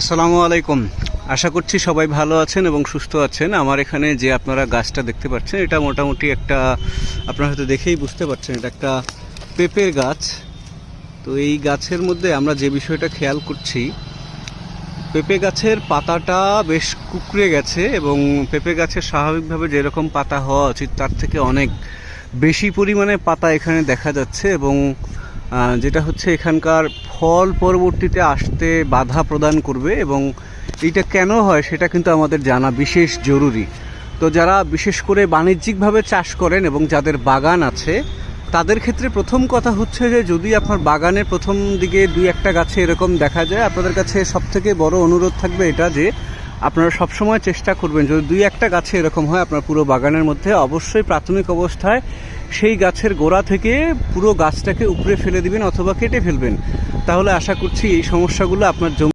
আসসালামু আলাইকুম। আশা করছি সবাই ভালো আছেন এবং সুস্থ আছেন। আমার এখানে যে আপনারা গাছটা দেখতে পাচ্ছেন, এটা মোটামুটি একটা, আপনারা হয়তো দেখেই বুঝতে পারছেন, এটা একটা পেঁপের গাছ। তো এই গাছের মধ্যে আমরা যে বিষয়টা খেয়াল করছি, পেঁপে গাছের পাতাটা বেশ কুকড়ে গেছে এবং পেঁপে গাছের স্বাভাবিকভাবে যেরকম পাতা হওয়া উচিত, তার থেকে অনেক বেশি পরিমাণে পাতা এখানে দেখা যাচ্ছে এবং যেটা হচ্ছে এখানকার ফল পরবর্তীতে আসতে বাধা প্রদান করবে এবং এটা কেন হয় সেটা কিন্তু আমাদের জানা বিশেষ জরুরি। তো যারা বিশেষ করে বাণিজ্যিকভাবে চাষ করেন এবং যাদের বাগান আছে, তাদের ক্ষেত্রে প্রথম কথা হচ্ছে যে যদি আপনার বাগানের প্রথম দিকে দুই একটা গাছে এরকম দেখা যায়, আপনাদের কাছে সব থেকে বড় অনুরোধ থাকবে এটা যে আপনারা সবসময় চেষ্টা করবেন, যদি দুই একটা গাছে এরকম হয় আপনার পুরো বাগানের মধ্যে, অবশ্যই প্রাথমিক অবস্থায় সেই গাছের গোড়া থেকে পুরো গাছটাকে উপরে ফেলে দিবেন অথবা কেটে ফেলবেন। তাহলে আশা করছি এই সমস্যাগুলো আপনার জমি